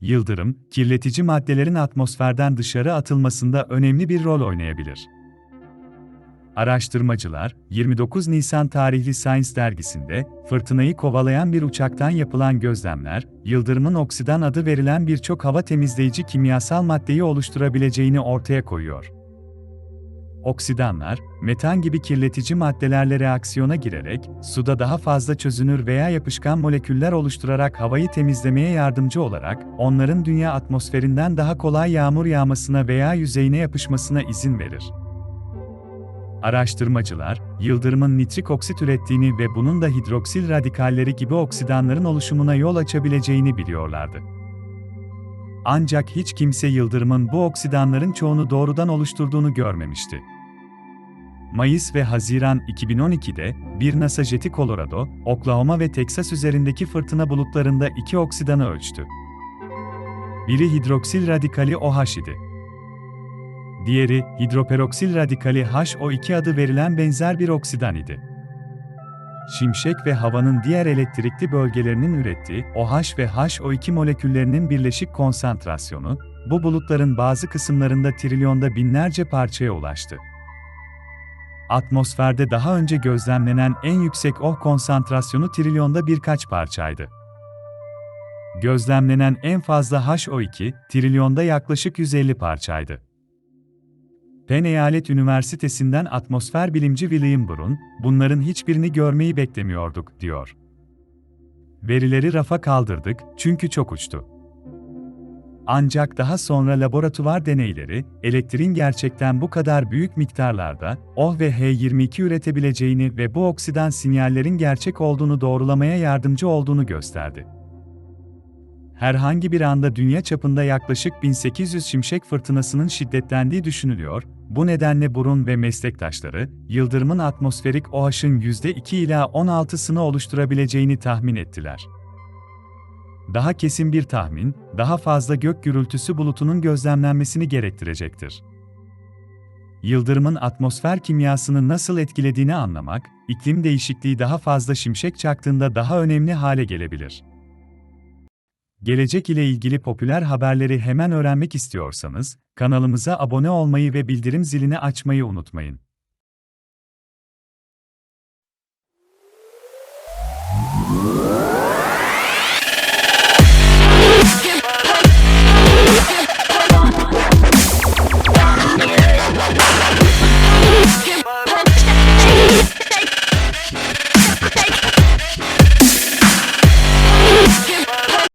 yıldırım, kirletici maddelerin atmosferden dışarı atılmasında önemli bir rol oynayabilir. Araştırmacılar, 29 Nisan tarihli Science dergisinde, fırtınayı kovalayan bir uçaktan yapılan gözlemler, yıldırımın oksidan adı verilen birçok hava temizleyici kimyasal maddeyi oluşturabileceğini ortaya koyuyor. Oksidanlar, metan gibi kirletici maddelerle reaksiyona girerek, suda daha fazla çözünür veya yapışkan moleküller oluşturarak havayı temizlemeye yardımcı olarak, onların dünya atmosferinden daha kolay yağmur yağmasına veya yüzeyine yapışmasına izin verir. Araştırmacılar, yıldırımın nitrik oksit ürettiğini ve bunun da hidroksil radikalleri gibi oksidanların oluşumuna yol açabileceğini biliyorlardı. Ancak hiç kimse yıldırımın bu oksidanların çoğunu doğrudan oluşturduğunu görmemişti. Mayıs ve Haziran 2012'de bir NASA jeti Colorado, Oklahoma ve Teksas üzerindeki fırtına bulutlarında iki oksidanı ölçtü. Biri hidroksil radikali OH idi. Diğeri, hidroperoksil radikali HO2 adı verilen benzer bir oksidan idi. Şimşek ve havanın diğer elektrikli bölgelerinin ürettiği OH ve HO2 moleküllerinin birleşik konsantrasyonu, bu bulutların bazı kısımlarında trilyonda binlerce parçaya ulaştı. Atmosferde daha önce gözlemlenen en yüksek OH konsantrasyonu trilyonda birkaç parçaydı. Gözlemlenen en fazla HO2, trilyonda yaklaşık 150 parçaydı. Penn Eyalet Üniversitesi'nden atmosfer bilimci William Burun, bunların hiçbirini görmeyi beklemiyorduk, diyor. Verileri rafa kaldırdık çünkü çok uçtu. Ancak daha sonra laboratuvar deneyleri, elektriğin gerçekten bu kadar büyük miktarlarda OH ve H22 üretebileceğini ve bu oksidan sinyallerin gerçek olduğunu doğrulamaya yardımcı olduğunu gösterdi. Herhangi bir anda dünya çapında yaklaşık 1800 şimşek fırtınasının şiddetlendiği düşünülüyor, bu nedenle burun ve meslektaşları, yıldırımın atmosferik OH'ın %2 ila 16'sını oluşturabileceğini tahmin ettiler. Daha kesin bir tahmin, daha fazla gök gürültüsü bulutunun gözlemlenmesini gerektirecektir. Yıldırımın atmosfer kimyasını nasıl etkilediğini anlamak, iklim değişikliği daha fazla şimşek çaktığında daha önemli hale gelebilir. Gelecek ile ilgili popüler haberleri hemen öğrenmek istiyorsanız, kanalımıza abone olmayı ve bildirim zilini açmayı unutmayın. Whoa!